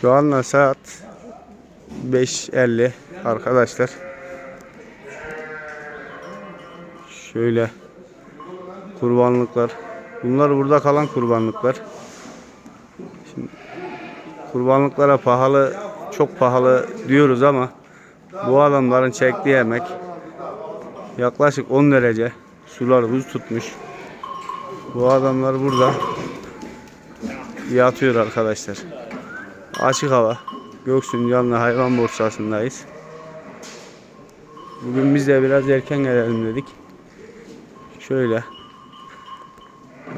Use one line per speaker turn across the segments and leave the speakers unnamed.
Şu anda saat 5.50 arkadaşlar. Şöyle kurbanlıklar. Bunlar burada kalan kurbanlıklar. Şimdi kurbanlıklara pahalı, çok pahalı diyoruz ama bu adamların çektiği emek yaklaşık 10 derece sular buz tutmuş. Bu adamlar burada yatıyor arkadaşlar. Açık hava. Göksun canlı hayvan borsasındayız. Bugün biz de biraz erken gelelim dedik. Şöyle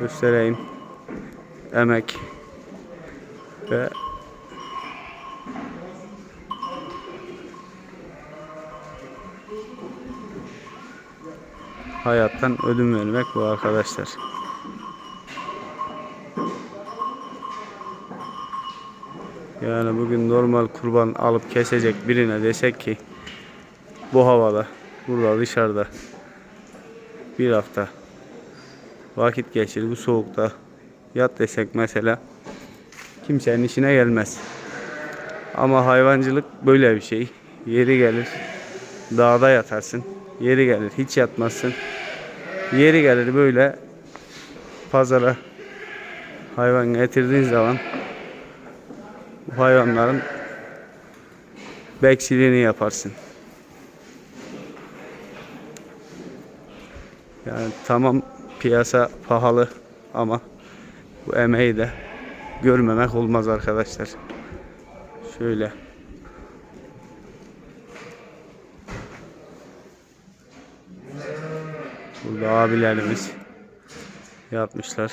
göstereyim. Emek ve hayattan ödün vermek bu arkadaşlar. Yani bugün normal kurban alıp kesecek birine desek ki bu havada burada dışarıda bir hafta vakit geçir bu soğukta yat desek mesela kimsenin işine gelmez. Ama hayvancılık böyle bir şey. Yeri gelir dağda yatarsın. Yeri gelir hiç yatmazsın. Yeri gelir böyle pazara hayvan getirdiğin zaman hayvanların bekçiliğini yaparsın. Yani tamam piyasa pahalı ama bu emeği de görmemek olmaz arkadaşlar. Şöyle. Burada abilerimiz yapmışlar.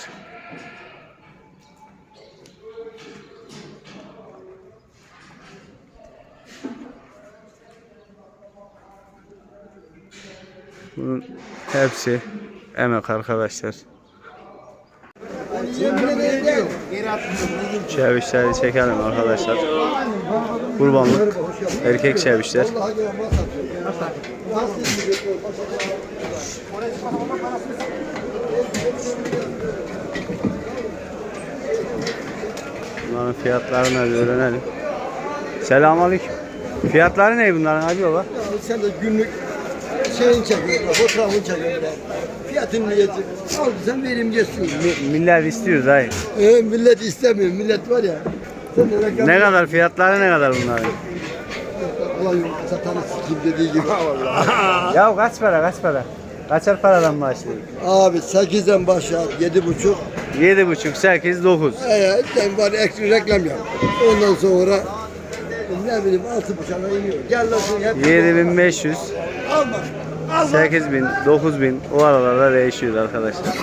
Bunun hepsi emek arkadaşlar. Çevişleri çekelim arkadaşlar. Kurbanlık erkek çevişler. Bunların fiyatlarını öğrenelim. Selamünaleyküm. Fiyatları ne bunların abi baba?
Sen de günlük şeyin çekiyorlar, fotoğrafını çekiyorlar. Fiyatını niyeti. Al sen vereyim geçsin.
Mi- Millet istiyoruz hayır.
Ee, millet istemiyor. Millet var ya. Sen de
Ne kadar fiyatları ne kadar bunların?
Ulan satanı sikim dediği gibi.
Ya kaç para kaç para? Kaçar paradan başlıyor?
Abi 8'den başlar 7.5.
Yedi buçuk, sekiz, dokuz.
Ee, sen bari ekstra reklam yap. Ondan sonra ne bileyim 6.5'a iniyor. Gel lan sen hep.
Yedi bin beş yüz,
Alma. Alma.
sekiz bin, dokuz bin o aralarda değişiyor arkadaşlar.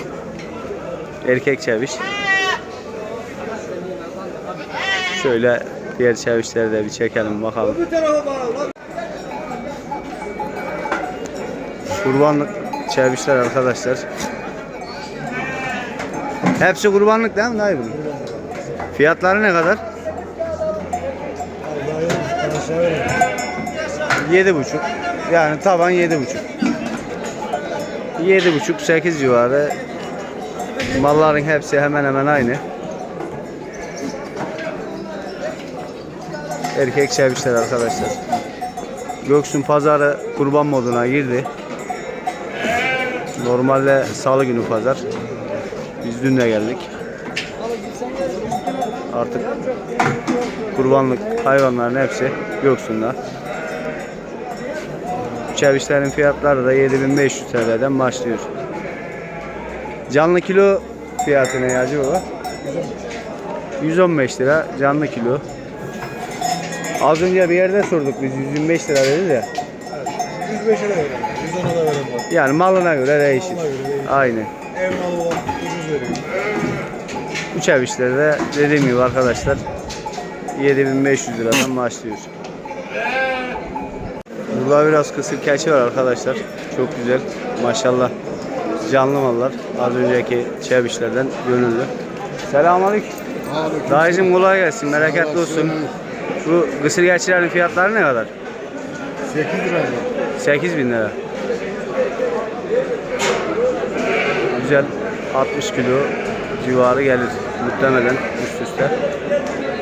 Erkek çeviş. Şöyle diğer çevişleri de bir çekelim bakalım. Kurbanlık çevişler arkadaşlar. Hepsi kurbanlık değil mi dayı bunun? Fiyatları ne kadar? Yedi buçuk. Yani taban yedi buçuk. Yedi buçuk, sekiz civarı. Malların hepsi hemen hemen aynı. Erkek çevişler arkadaşlar. Göksun pazarı kurban moduna girdi. Normalde salı günü pazar. Biz dün de geldik. Artık kurbanlık hayvanların hepsi Göksun'da. Çevişlerin fiyatları da 7500 TL'den başlıyor. Canlı kilo fiyatı ne Hacı Baba? 115 lira canlı kilo. Az önce bir yerde sorduk biz 125 lira dedi de.
105 lira. 110'a da verelim bak.
Yani malına göre değişir.
Malına göre değişir.
Aynen.
Ev malı olan ucuz veriyor.
Bu çevişleri de dediğim gibi arkadaşlar 7500 liradan başlıyor. Burada biraz kısır keçi var arkadaşlar. Çok güzel. Maşallah. Canlı mallar. Az önceki çevişlerden gönüllü. Selamünaleyküm. Dayıcım kolay gelsin. Bereketli olsun. Bu kısır keçilerin fiyatları ne kadar?
8 lira.
8000 lira. Güzel 60 kilo civarı gelir. Muhtemelen üst üste.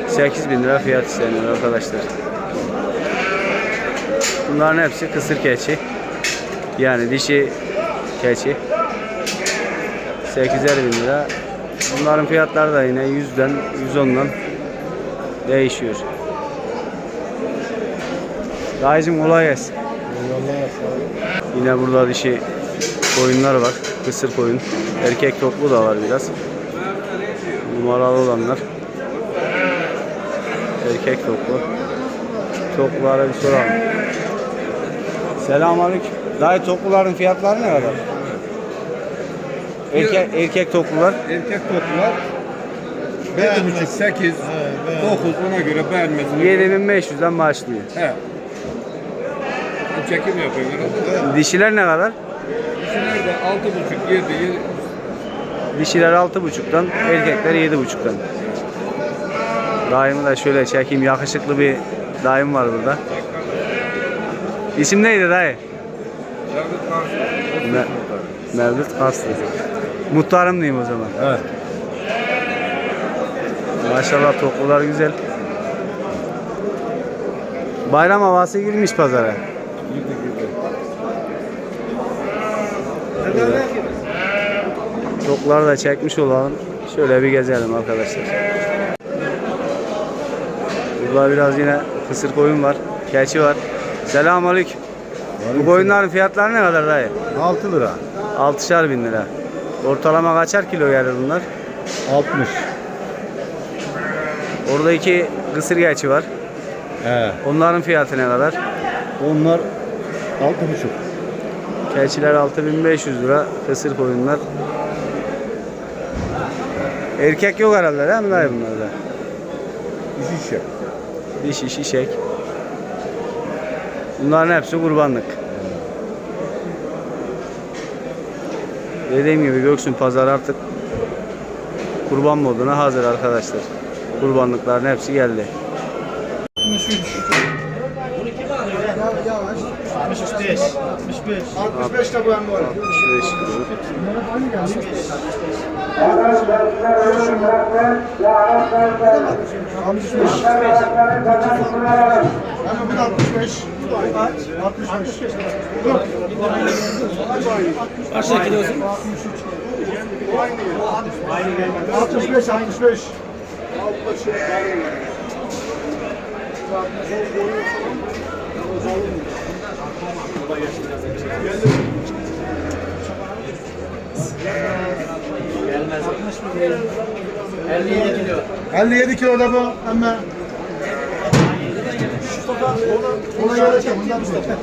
8 bin lira fiyat isteniyor arkadaşlar. Bunların hepsi kısır keçi. Yani dişi keçi. 8'er bin lira. Bunların fiyatları da yine 100'den 110'dan değişiyor. Dayıcım kolay gelsin. Yine burada dişi koyunlar var. Kısır koyun. Erkek toplu da var biraz. Numaralı olanlar. Erkek toplu. Toplulara bir soralım. Selamünaleyküm. Dayı topluların fiyatları ne kadar? Erkek, erkek toplular
Erkek toplar 7,5 8 9 ona göre beğenmesini
7500'den başlıyor.
He. Çekim yapıyor.
Dişiler ne kadar?
Dişiler de 6,5 7 7
Dişiler 6.5'tan, erkekler 7.5'tan. Daim'i da şöyle çekeyim. Yakışıklı bir daim var burada. İsim neydi dayı?
Devlet karşı.
Me Mevlüt Kaslı. Muhtarım diyeyim o zaman.
Evet.
Maşallah toplular güzel. Bayram havası girmiş pazara. Topları da çekmiş olalım. Şöyle bir gezelim arkadaşlar. Burada biraz yine kısır koyun var. Keçi var. Selamünaleyküm. Bu koyunların fiyatları ne kadar dayı?
6 lira.
6'şar bin lira. Ortalama kaçar kilo gelir bunlar?
60.
Orada iki kısır keçi var.
He.
Onların fiyatı ne kadar?
Onlar 6,5.
Keçiler 6500 lira, kısır koyunlar. Erkek yok herhalde değil mi dayı bunlarda?
İş işe.
Dişi şişek. Bunların hepsi kurbanlık. Dediğim gibi Göksun Pazar artık kurban moduna hazır arkadaşlar. Kurbanlıkların hepsi geldi.
65 de bu hem var.
65 kilo.
Hemen bir 65. 65.
Kaçta kilosu?
65 65.
Gelmez. 57 kilo.
57 kilo da bu ama ona göre şey bundan bir.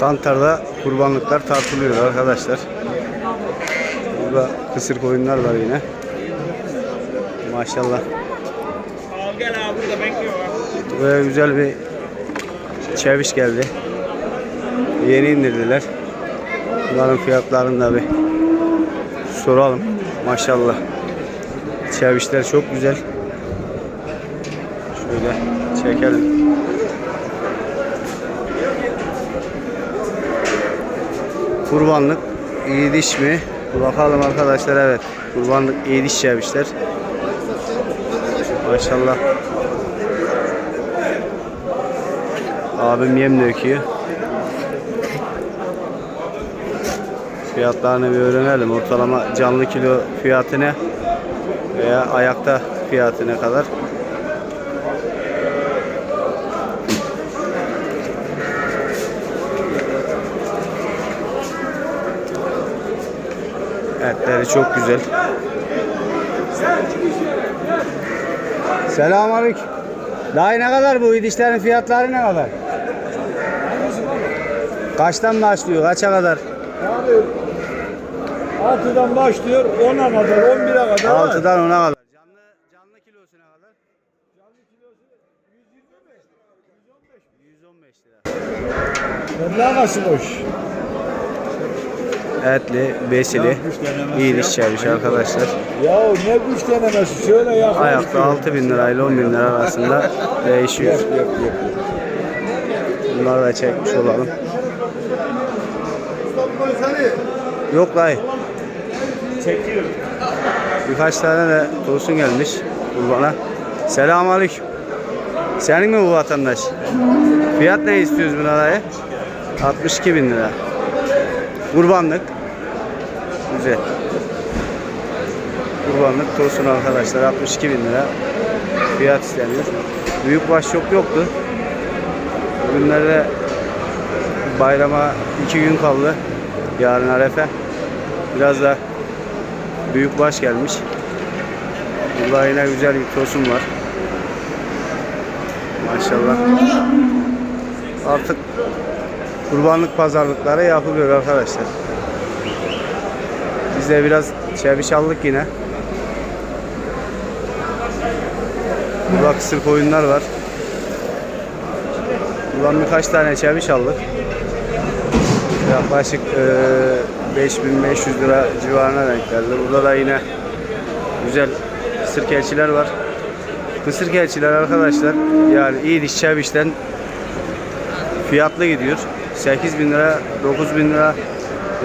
Kantar'da kurbanlıklar tartılıyor arkadaşlar. Burada kısır koyunlar var yine. Maşallah. Buraya güzel bir çeviş geldi. Yeni indirdiler. Bunların fiyatlarını da bir soralım. Maşallah. Çevişler çok güzel. Şöyle çekelim. Kurbanlık iyi diş mi? Bakalım arkadaşlar evet. Kurbanlık iyi diş çevişler. Maşallah. Abim yem döküyor. Fiyatlarını bir öğrenelim. Ortalama canlı kilo fiyatı ne? Veya ayakta fiyatı ne kadar? Etleri çok güzel. Selamünaleyküm. Daha ne kadar bu dişlerin fiyatları ne kadar? Kaçtan başlıyor? Kaça kadar?
Abi 6'dan başlıyor 10'a kadar 11'e kadar var.
6'dan 10'a kadar. Canlı canlı kilosu ne kadar?
Canlı kilosu 125
115 lira.
Meblağ nasıl boş?
Etli, besili, iyi diş çeviş arkadaşlar.
Ya ne güç denemesi şöyle yakın.
Ayakta 6 bin lirayla 10 bin lira arasında değişiyor.
Yok yok.
Bunları da çekmiş olalım. Yok dayı.
Çekiyor.
Birkaç tane de tosun gelmiş kurbana. Selamünaleyküm. Senin mi bu vatandaş? Fiyat ne istiyoruz buna dayı? 62 bin lira. Kurbanlık. Güzel. Kurbanlık tosun arkadaşlar 62 bin lira. Fiyat isteniyor. Büyük baş çok yoktu. Bugünlerde bayrama iki gün kaldı. Yarın arefe. Biraz da büyük baş gelmiş. Burada yine güzel bir tosun var. Maşallah. Artık kurbanlık pazarlıkları yapılıyor arkadaşlar. Biz de biraz çeviş aldık yine. Burada kısır koyunlar var. Buradan birkaç tane çeviş aldık. Yaklaşık eee 5500 lira civarına denk geldi. Burada da yine güzel kısır kelçiler var. Kısır kelçiler arkadaşlar yani iyi diş çevişten fiyatlı gidiyor. 8 bin lira, 9 bin lira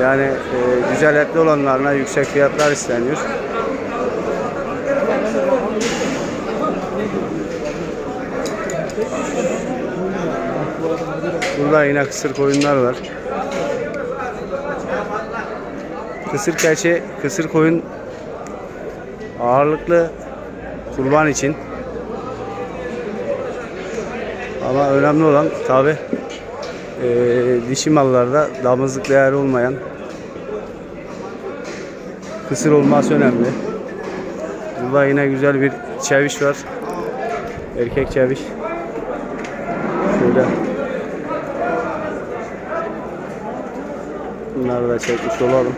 yani e, güzel etli olanlarına yüksek fiyatlar isteniyor. Burada yine kısır koyunlar var. Kısır keçi, kısır koyun ağırlıklı kurban için. Ama önemli olan tabi dişi mallarda damızlık değeri olmayan kısır olması önemli. Burada yine güzel bir çeviş var. Erkek çeviş. Şöyle Bunları da çekmiş olalım.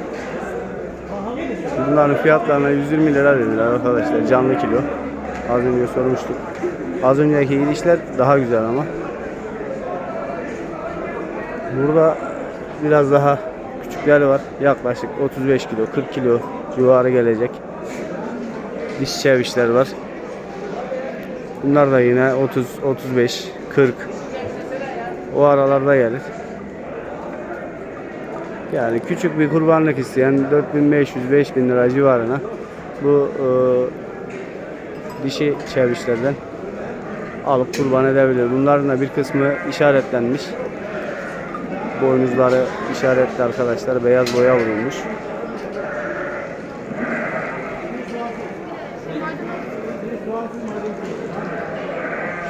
Bunların fiyatlarına 120 lira dediler arkadaşlar canlı kilo. Az önce sormuştuk. Az önceki gidişler daha güzel ama. Burada biraz daha küçükler var. Yaklaşık 35 kilo, 40 kilo civarı gelecek. Diş çevişler var. Bunlar da yine 30, 35, 40 o aralarda gelir. Yani küçük bir kurbanlık isteyen 4500-5000 lira civarına bu e, dişi çevişlerden alıp kurban edebilir. Bunların da bir kısmı işaretlenmiş. Boynuzları işaretli arkadaşlar. Beyaz boya vurulmuş.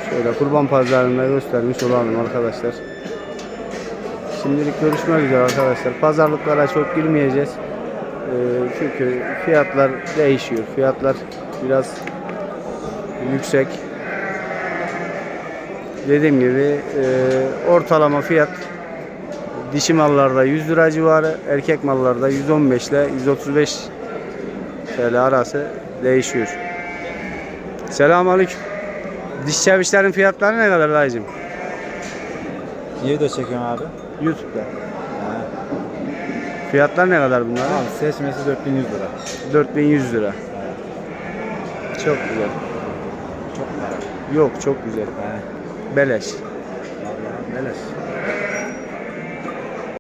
Şöyle kurban pazarında göstermiş olalım arkadaşlar. Şimdilik görüşmek üzere arkadaşlar. Pazarlıklara çok girmeyeceğiz. Ee, çünkü fiyatlar değişiyor. Fiyatlar biraz yüksek. Dediğim gibi e, ortalama fiyat dişi mallarda 100 lira civarı, erkek mallarda 115 ile 135 TL arası değişiyor. Selamünaleyküm. Diş çevişlerin fiyatları ne kadar dayıcım?
Niye de çekiyorsun abi?
YouTube'da. Fiyatlar ne kadar bunlar?
Abi seçmesi 4100 lira.
4100 lira. Çok güzel.
Çok para.
Yok çok güzel.
He.
Beleş.
Vallahi beleş.